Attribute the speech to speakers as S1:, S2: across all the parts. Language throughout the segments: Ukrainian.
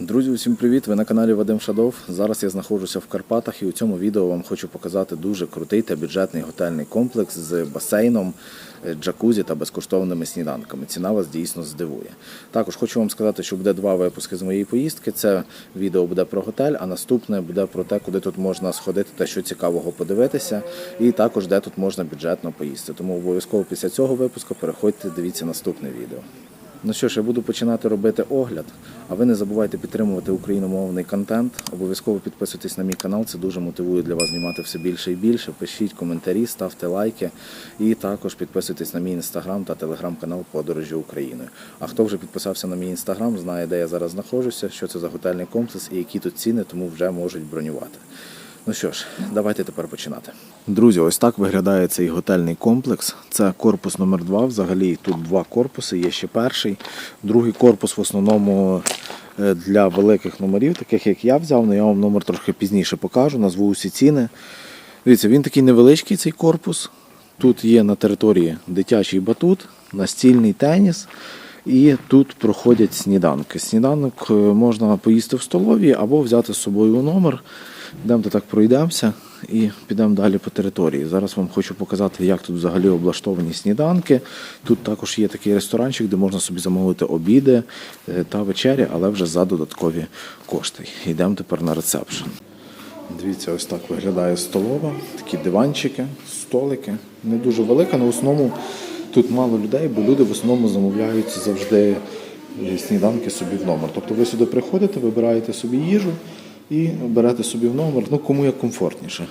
S1: Друзі, усім привіт! Ви на каналі Вадим Шадов. Зараз я знаходжуся в Карпатах і у цьому відео вам хочу показати дуже крутий та бюджетний готельний комплекс з басейном, е, джакузі та безкоштовними сніданками. Ціна вас дійсно здивує. Також хочу вам сказати, що буде два випуски з моєї поїздки. Це відео буде про готель, а наступне буде про те, куди тут можна сходити та що цікавого подивитися, і також де тут можна бюджетно поїсти. Тому обов'язково після цього випуску переходьте, дивіться наступне відео. Ну що ж, я буду починати робити огляд. А ви не забувайте підтримувати україномовний контент. Обов'язково підписуйтесь на мій канал, це дуже мотивує для вас знімати все більше і більше. Пишіть коментарі, ставте лайки. І також підписуйтесь на мій інстаграм та телеграм-канал Подорожі Україною. А хто вже підписався на мій інстаграм, знає, де я зараз знаходжуся, що це за готельний комплекс і які тут ціни, тому вже можуть бронювати. Ну що ж, давайте тепер починати. Друзі, ось так виглядає цей готельний комплекс. Це корпус номер 2 Взагалі тут два корпуси, є ще перший. Другий корпус в основному е, для великих номерів, таких як я взяв, але я вам номер трохи пізніше покажу, назву усі ціни. Дивіться, він такий невеличкий цей корпус. Тут є на території дитячий батут, настільний теніс. І тут проходять сніданки. Сніданок е, можна поїсти в столовій або взяти з собою у номер. Йдемо так пройдемося і підемо далі по території. Зараз вам хочу показати, як тут взагалі облаштовані сніданки. Тут також є такий ресторанчик, де можна собі замовити обіди е, та вечері, але вже за додаткові кошти. Йдемо тепер на ресепшн. Дивіться, ось так виглядає столова, такі диванчики, столики. Не дуже велика, але в основному тут мало людей, бо люди в основному замовляють завжди е, сніданки собі в номер. Тобто ви сюди приходите, вибираєте собі їжу і берете собі в номер, ну кому як комфортніше.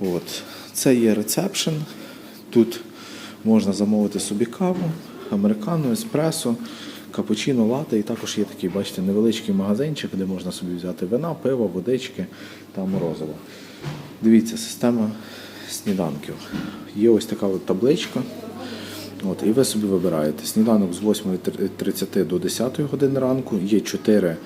S1: От. Це є рецепшн. Тут можна замовити собі каву, американу, еспресо, капучино, лате. І також є такий, бачите, невеличкий магазинчик, де можна собі взяти вина, пиво, водички та морозиво. Дивіться, система сніданків. Є ось така от табличка. От, і ви собі вибираєте сніданок з 8.30 до 10 години ранку, є 4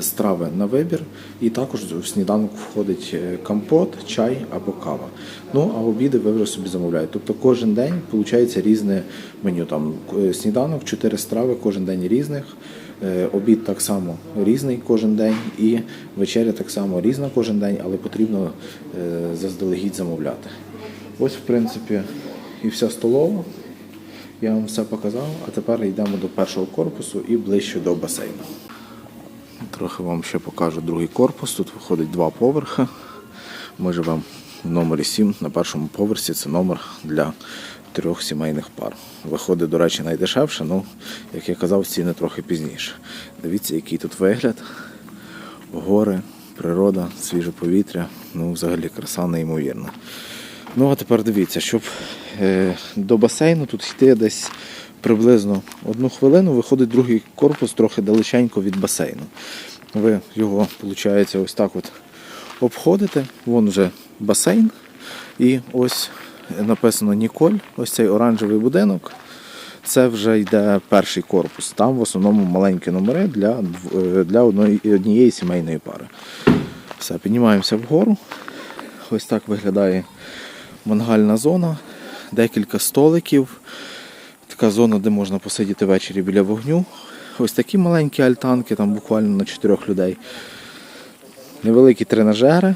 S1: страви на вибір, і також в сніданок входить е, компот, чай або кава. Ну а обіди ви вже собі замовляєте. Тобто кожен день виходить різне меню. Там е, сніданок, 4 страви, кожен день різних. Е, Обід так само різний кожен день, і вечеря так само різна кожен день, але потрібно заздалегідь замовляти. Ось, в принципі, і вся столова. Я вам все показав, а тепер йдемо до першого корпусу і ближче до басейну. Трохи вам ще покажу другий корпус. Тут виходить два поверхи. Ми живемо в номері 7 на першому поверсі. Це номер для трьох сімейних пар. Виходить, до речі, найдешевше, ну, як я казав, ціни трохи пізніше. Дивіться, який тут вигляд. Гори, природа, свіже повітря. Ну, взагалі краса неймовірна. Ну, а тепер дивіться, щоб е, до басейну тут йти десь приблизно одну хвилину, виходить другий корпус трохи далеченько від басейну. Ви його, виходить, ось так от обходите. Вон вже басейн. І ось написано Ніколь, ось цей оранжевий будинок. Це вже йде перший корпус. Там в основному маленькі номери для, е, для одної, однієї сімейної пари. Все, піднімаємося вгору. Ось так виглядає мангальна зона, декілька столиків. Така зона, де можна посидіти ввечері біля вогню. Ось такі маленькі альтанки, там буквально на чотирьох людей. Невеликі тренажери.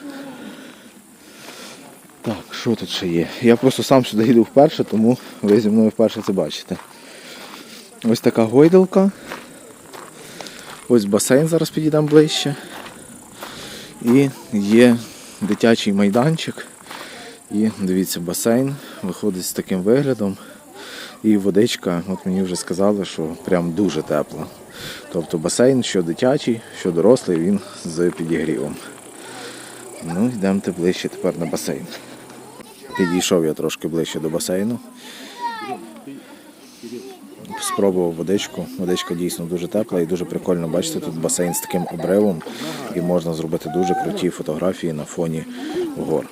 S1: Так, що тут ще є? Я просто сам сюди йду вперше, тому ви зі мною вперше це бачите. Ось така гойдалка. Ось басейн, зараз підійдемо ближче. І є дитячий майданчик. І дивіться, басейн виходить з таким виглядом. І водичка, от мені вже сказали, що прям дуже тепла. Тобто басейн, що дитячий, що дорослий, він з підігрівом. Ну, йдемо ближче тепер на басейн. Підійшов я трошки ближче до басейну. Спробував водичку. Водичка дійсно дуже тепла і дуже прикольно. Бачите, тут басейн з таким обривом і можна зробити дуже круті фотографії на фоні гор.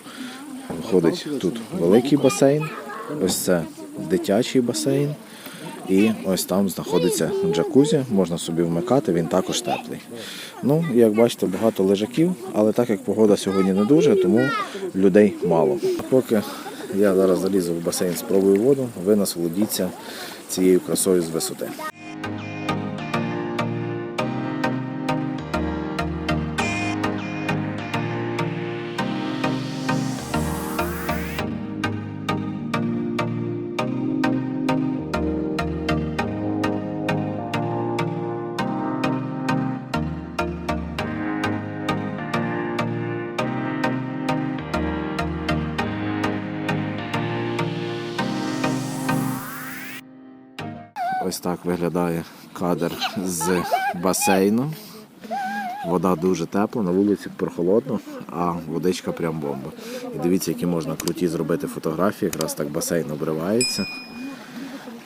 S1: Виходить тут великий басейн, ось це дитячий басейн. І ось там знаходиться джакузі, можна собі вмикати, він також теплий. Ну, як бачите, багато лежаків, але так як погода сьогодні не дуже, тому людей мало. Поки я зараз залізу в басейн, спробую воду, ви насолодіться цією красою з висоти. Ось так виглядає кадр з басейну. Вода дуже тепла, на вулиці прохолодно, а водичка прям бомба. І дивіться, які можна круті зробити фотографії. Якраз так басейн обривається.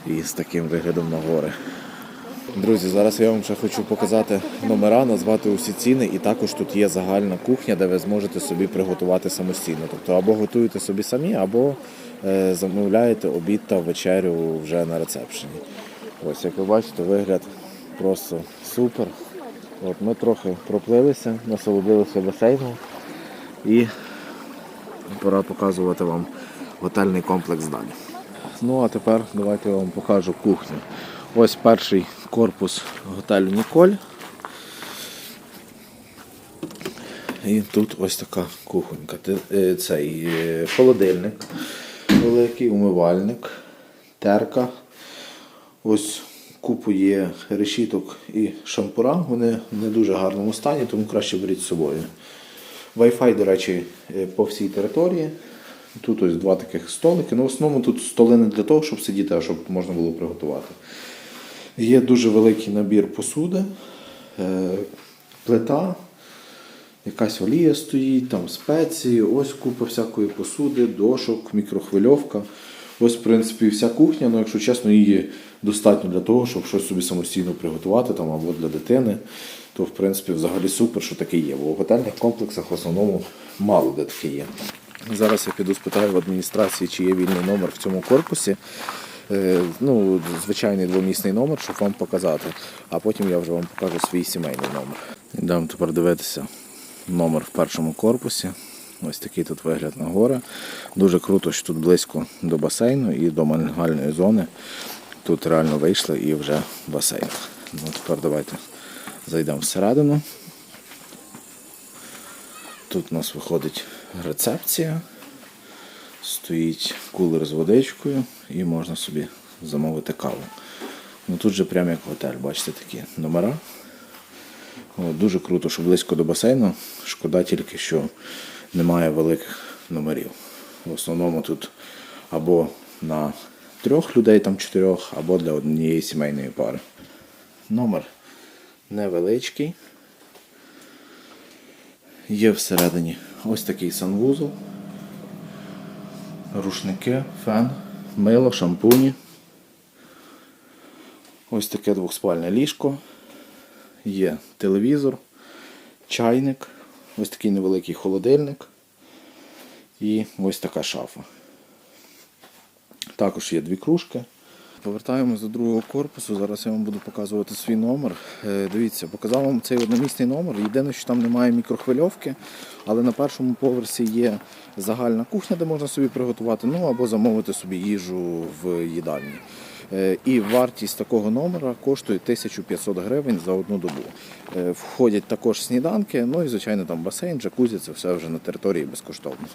S1: І з таким виглядом на гори. Друзі, зараз я вам ще хочу показати номера, назвати усі ціни, і також тут є загальна кухня, де ви зможете собі приготувати самостійно. Тобто або готуєте собі самі, або е, замовляєте обід та вечерю вже на рецепшені. Ось, як ви бачите, вигляд просто супер. От, ми трохи проплилися, насолодилися басейном і пора показувати вам готельний комплекс далі. Ну а тепер давайте я вам покажу кухню. Ось перший корпус готелю Ніколь. І тут ось така кухонька. Е, Цей е, холодильник, великий умивальник, терка. Ось купу є решіток і шампура. Вони в не дуже гарному стані, тому краще беріть з собою. Wi-Fi, до речі, е, по всій території. Тут ось два таких столики. Ну, в основному тут столи не для того, щоб сидіти, а щоб можна було приготувати. Є дуже великий набір посуди, е, плита, якась олія стоїть, там спеції, ось купа всякої посуди, дошок, мікрохвильовка. Ось, в принципі, вся кухня, ну, якщо чесно, її достатньо для того, щоб щось собі самостійно приготувати там, або для дитини. То, в принципі, взагалі супер, що таке є. Бо в готельних комплексах в основному мало де таке є. Зараз я піду спитаю в адміністрації, чи є вільний номер в цьому корпусі. Е, Ну, звичайний двомісний номер, щоб вам показати. А потім я вже вам покажу свій сімейний номер. Йдемо тепер дивитися номер в першому корпусі. Ось такий тут вигляд на гори. Дуже круто, що тут близько до басейну і до мангальної зони. Тут реально вийшли і вже басейн. Ну, тепер давайте зайдемо всередину. Тут у нас виходить рецепція. Стоїть кулер з водичкою і можна собі замовити каву. Ну тут же прямо як готель, бачите такі номера. О, дуже круто, що близько до басейну. Шкода тільки, що немає великих номерів. В основному тут або на трьох людей, там чотирьох, або для однієї сімейної пари. Номер невеличкий. Є всередині ось такий санвузол, рушники, фен, мило, шампуні. Ось таке двохспальне ліжко. Є телевізор, чайник, ось такий невеликий холодильник і ось така шафа. Також є дві кружки. Повертаємось до другого корпусу. Зараз я вам буду показувати свій номер. Е, Дивіться, показав вам цей одномісний номер. Єдине, що там немає мікрохвильовки, але на першому поверсі є загальна кухня, де можна собі приготувати, ну або замовити собі їжу в їдальні. Е, І вартість такого номера коштує 1500 гривень за одну добу. Е, Входять також сніданки, ну і звичайно там басейн, джакузі, це все вже на території безкоштовно.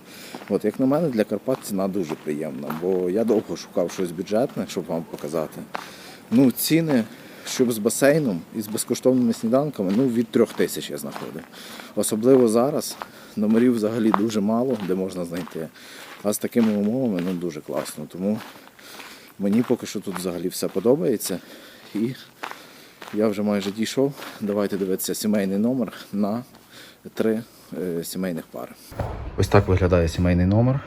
S1: От як на мене, для Карпат ціна дуже приємна, бо я довго шукав щось бюджетне, щоб вам показати. Ну, ціни, щоб з басейном і з безкоштовними сніданками, ну від трьох тисяч я знаходив. Особливо зараз номерів взагалі дуже мало, де можна знайти. А з такими умовами ну дуже класно. Тому Мені поки що тут взагалі все подобається. І я вже майже дійшов. Давайте дивитися сімейний номер на три е, сімейних пари. Ось так виглядає сімейний номер.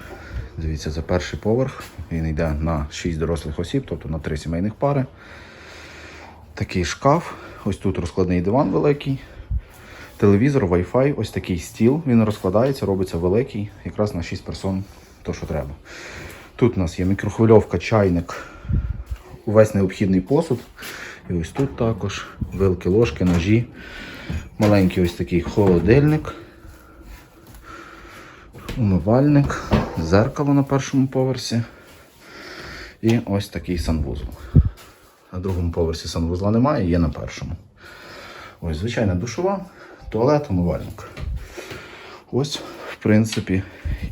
S1: Дивіться, це перший поверх. Він йде на 6 дорослих осіб, тобто на три сімейних пари. Такий шкаф. Ось тут розкладний диван великий. Телевізор, Wi-Fi, ось такий стіл. Він розкладається, робиться великий, якраз на 6 персон, то що треба. Тут у нас є мікрохвильовка, чайник, увесь необхідний посуд. І ось тут також вилки, ложки, ножі. Маленький ось такий холодильник, умивальник, зеркало на першому поверсі. І ось такий санвузол. На другому поверсі санвузла немає, є на першому. Ось звичайна душова, туалет, умивальник. Ось, в принципі,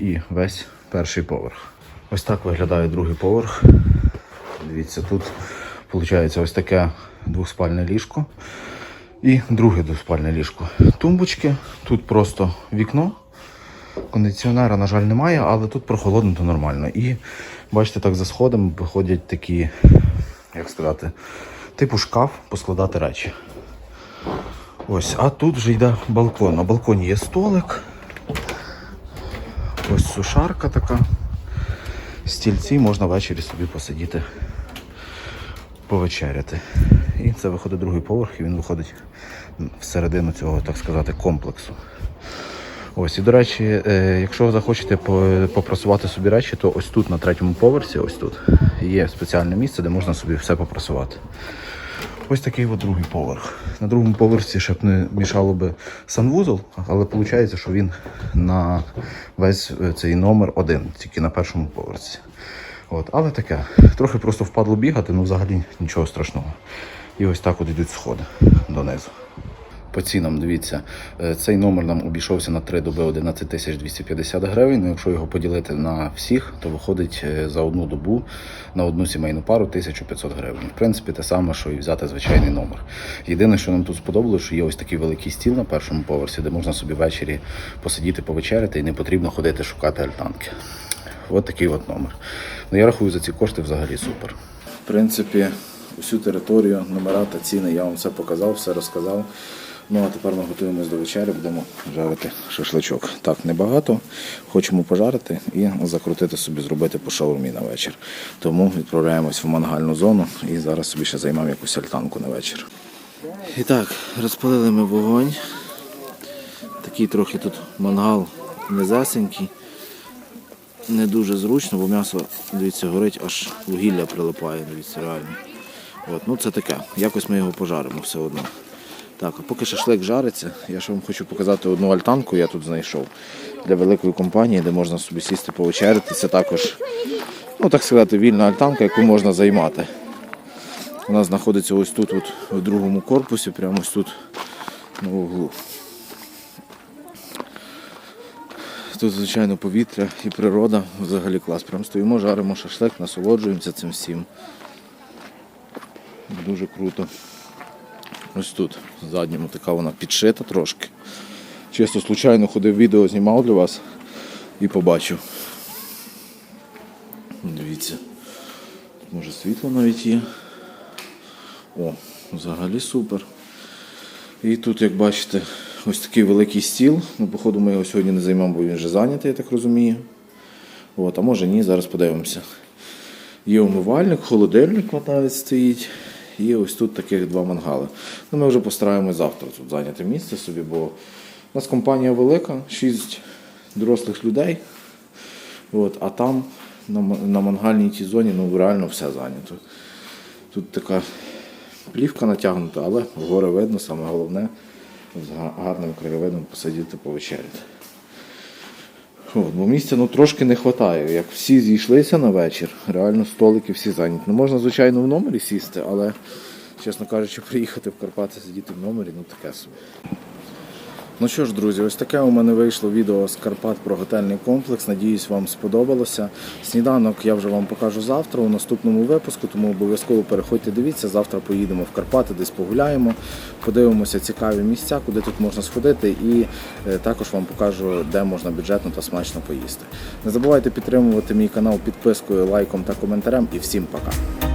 S1: і весь перший поверх. Ось так виглядає другий поверх. Дивіться, тут виходить ось таке двохспальне ліжко. І друге двоспальне ліжко. Тумбочки, тут просто вікно. Кондиціонера, на жаль, немає, але тут прохолодно, то нормально. І бачите, так за сходом виходять такі, як сказати, типу шкаф поскладати речі. Ось, а тут вже йде балкон. На балконі є столик. Ось сушарка така. Стільці можна ввечері собі посидіти, повечеряти. І це виходить другий поверх, і він виходить всередину цього, так сказати, комплексу. Ось, і до речі, е, якщо ви захочете попрасувати собі речі, то ось тут на третьому поверсі, ось тут, є спеціальне місце, де можна собі все попрасувати. Ось такий от другий поверх. На другому поверсі ще б не мішало би санвузол, але виходить, що він на весь е, цей номер один, тільки на першому поверсі. От, але таке. Трохи просто впадло бігати, ну взагалі нічого страшного. І ось так от йдуть сходи донизу. По цінам, дивіться, е, цей номер нам обійшовся на 3 доби 11 тисяч 250 гривень. Ну, якщо його поділити на всіх, то виходить е, за одну добу на одну сімейну пару 1500 гривень. В принципі, те саме, що і взяти звичайний номер. Єдине, що нам тут сподобалося, що є ось такий великий стіл на першому поверсі, де можна собі ввечері посидіти, повечеряти і не потрібно ходити шукати альтанки. От такий от номер. Ну, я рахую за ці кошти взагалі супер. В принципі, усю територію, номера та ціни я вам все показав, все розказав. Ну а тепер ми готуємось до вечері, будемо жарити шашличок. Так, небагато. Хочемо пожарити і закрутити собі, зробити по шаурмі на вечір. Тому відправляємось в мангальну зону і зараз собі ще займемо якусь альтанку на вечір. І так, розпалили ми вогонь. Такий трохи тут мангал незасенький. Не дуже зручно, бо м'ясо, дивіться, горить, аж вугілля прилипає, дивіться, реально. От, ну це таке. Якось ми його пожаримо все одно. Так, а поки шашлик жариться, я ще вам хочу показати одну альтанку, я тут знайшов для великої компанії, де можна собі сісти повечеряти. Це також, ну так сказати, вільна альтанка, яку можна займати. Вона знаходиться ось тут, от, в другому корпусі, прямо ось тут на углу. Тут, звичайно, повітря і природа взагалі клас. Прям стоїмо, жаримо шашлик, насолоджуємося цим всім. Дуже круто. Ось тут, в задньому така вона підшита трошки. Чисто случайно ходив відео, знімав для вас і побачив. Дивіться. Тут може світло навіть є. О, взагалі супер. І тут, як бачите, ось такий великий стіл. Ну, походу, ми його сьогодні не займемо, бо він вже зайнятий, я так розумію. От, а може ні, зараз подивимося. Є умивальник, холодильник навіть стоїть. І ось тут таких два мангали. Ну, ми вже постараємось завтра тут зайняти місце собі, бо у нас компанія велика, 6 дорослих людей. От, а там на, мангальній тій зоні ну, реально все зайнято. Тут така плівка натягнута, але гори видно, саме головне з гарним краєвидом посидіти повечеряти. От, бо місця ну, трошки не вистачає. Як всі зійшлися на вечір, реально столики всі зайняті. Ну, можна, звичайно, в номері сісти, але, чесно кажучи, приїхати в Карпати сидіти в номері, ну таке собі. Ну що ж, друзі, ось таке у мене вийшло відео з Карпат про готельний комплекс. Надіюсь, вам сподобалося. Сніданок я вже вам покажу завтра у наступному випуску, тому обов'язково переходьте, дивіться. Завтра поїдемо в Карпати, десь погуляємо, подивимося цікаві місця, куди тут можна сходити, і е, також вам покажу, де можна бюджетно та смачно поїсти. Не забувайте підтримувати мій канал підпискою, лайком та коментарем. І всім пока.